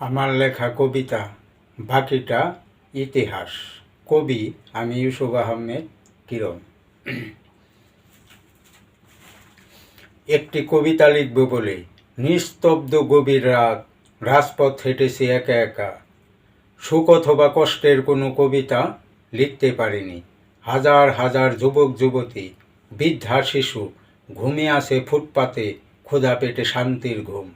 আমার লেখা কবিতা, বাকিটা ইতিহাস। কবি আমি ইউসুফ আহমেদ কিরণ। একটি কবিতা লিখব বলে, নিস্তব্ধ গভীর রাত, রাজপথ হেঁটেছি একা একা। সুখ অথবা কষ্টের কোনো কবিতা লিখতে পারিনি। হাজার হাজার যুবক যুবতী, বৃদ্ধা শিশু, ঘুমিয়ে আছে ফুটপাতে, ক্ষুধা পেটে শান্তির ঘুম।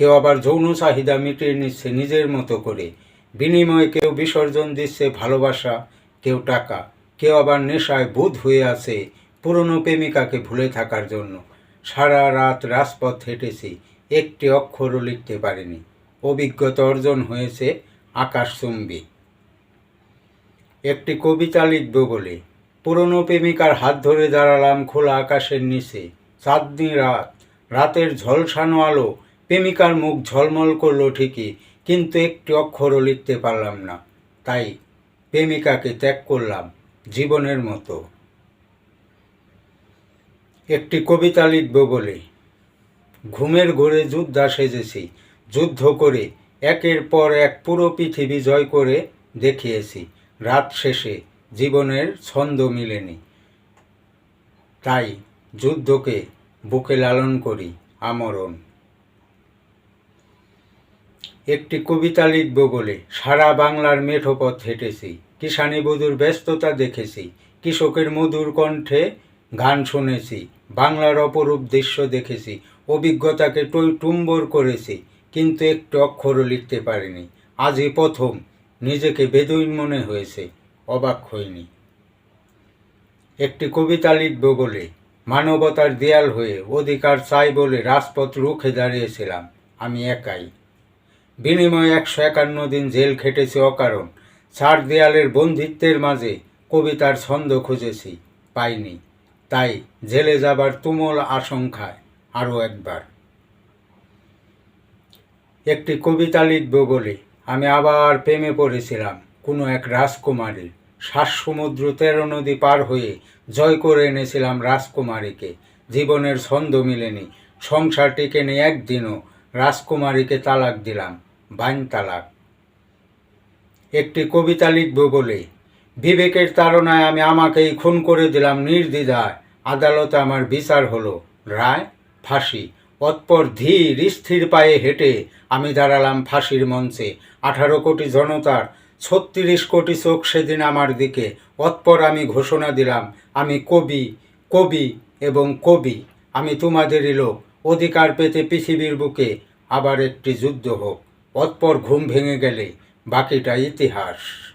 কেউ আবার যৌন চাহিদা মিটিয়ে নিচ্ছে নিজের মতো করে। বিনিময়ে কেউ বিসর্জন দিচ্ছে ভালোবাসা, কেউ টাকা। কেউ আবার নেশায় বুধ হয়ে আছে পুরনো প্রেমিকাকে ভুলে থাকার জন্য। সারা রাত রাজপথ হেঁটেছি, একটি অক্ষরও লিখতে পারিনি। অভিজ্ঞতা অর্জন হয়েছে আকাশচুম্বী। একটি কবিতা লিখব বলে। পুরনো প্রেমিকার হাত ধরে দাঁড়ালাম খোলা আকাশের নিচে। চাঁদনি রাত, রাতের ঝলসানো আলো প্রেমিকার মুখ ঝলমল করল ঠিকই, কিন্তু একটি অক্ষরও লিখতে পারলাম না। তাই প্রেমিকাকে ত্যাগ করলাম জীবনের মতো। একটি কবিতা লিখব বলে। ঘুমের ঘোরে যোদ্ধা সেজেছি, যুদ্ধ করে একের পর এক পুরো পৃথিবী জয় করে দেখিয়েছি। রাত শেষে জীবনের ছন্দ মিলেনি। তাই যুদ্ধকে বুকে লালন করি আমরণ। একটি কবিতা লিখব বলে সারা বাংলার মেঠো পথ হেঁটেছি। কিষানি বধুর ব্যস্ততা দেখেছি, কৃষকের মধুর কণ্ঠে গান শুনেছি, বাংলার অপরূপ দৃশ্য দেখেছি, অভিজ্ঞতাকে টই টুম্বর করেছি, কিন্তু একটু অক্ষরও লিখতে পারিনি। আজই প্রথম, নিজেকে বেদুইন মনে হয়েছে, অবাক হইনি। একটি কবিতা লিখব বলে মানবতার দেয়াল হয়ে অধিকার চাই বলে রাজপথ রুখে দাঁড়িয়েছিলাম, আমি একাই। বিনিময়ে একশো একান্ন দিন জেল খেটেছি অকারণ। চার দেয়ালের বন্ধিত্বের মাঝে কবিতার ছন্দ খুঁজেছি, পাইনি। তাই জেলে যাবার তুমুল আশঙ্কায় আরও একবার। একটি কবিতা লিখব বলে আমি আবার প্রেমে পড়েছিলাম। কোনো এক রাজকুমারীর শ্বাস সমুদ্র তেরো নদী পার হয়ে জয় করে এনেছিলাম রাজকুমারীকে। জীবনের ছন্দ মিলেনি। সংসার নেই একদিনও রাজকুমারীকে তালাক দিলাম। বাইন তালাক একটি কবিতা লিখব বলে। বিবেকের তাড়নায় আমি আমাকেই খুন করে দিলাম নির্দ্বিধায়। আদালতে আমার বিচার হলো। রায়, ফাঁসি। অতপর ধীর, স্থির পায়ে হেঁটে আমি দাঁড়ালাম ফাঁসির মঞ্চে। আঠারো কোটি জনতার, ছত্রিশ কোটি চোখ সেদিন আমার দিকে। অতপর আমি ঘোষণা দিলাম, আমি কবি কবি এবং কবি। আমি তোমাদেরই লোক। অধিকার পেতে পৃথিবীর বুকে আবার একটি যুদ্ধ হোক। অতপর ঘুম ভেঙে গেলে বাকিটা ইতিহাস।